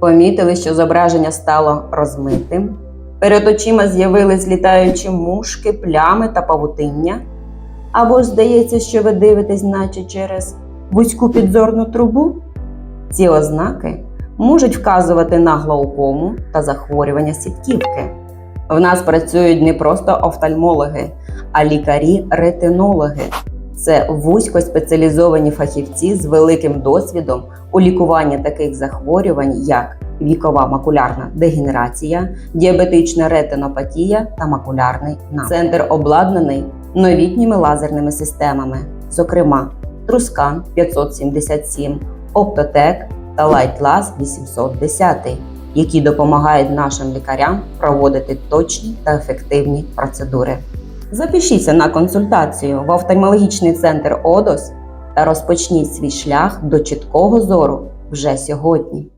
Помітили, що зображення стало розмитим. Перед очима з'явились літаючі мушки, плями та павутиння. Або ж здається, що ви дивитесь, наче через вузьку підзорну трубу. Ці ознаки можуть вказувати на глаукому та захворювання сітківки. В нас працюють не просто офтальмологи, а лікарі-ретинологи. Це вузькоспеціалізовані фахівці з великим досвідом у лікуванні таких захворювань, як вікова макулярна дегенерація, діабетична ретинопатія та макулярний напад. Центр обладнаний новітніми лазерними системами, зокрема Трускан 577, Оптотек та Лайтлаз 810, які допомагають нашим лікарям проводити точні та ефективні процедури. Запишіться на консультацію в офтальмологічний центр ОДОС та розпочніть свій шлях до чіткого зору вже сьогодні.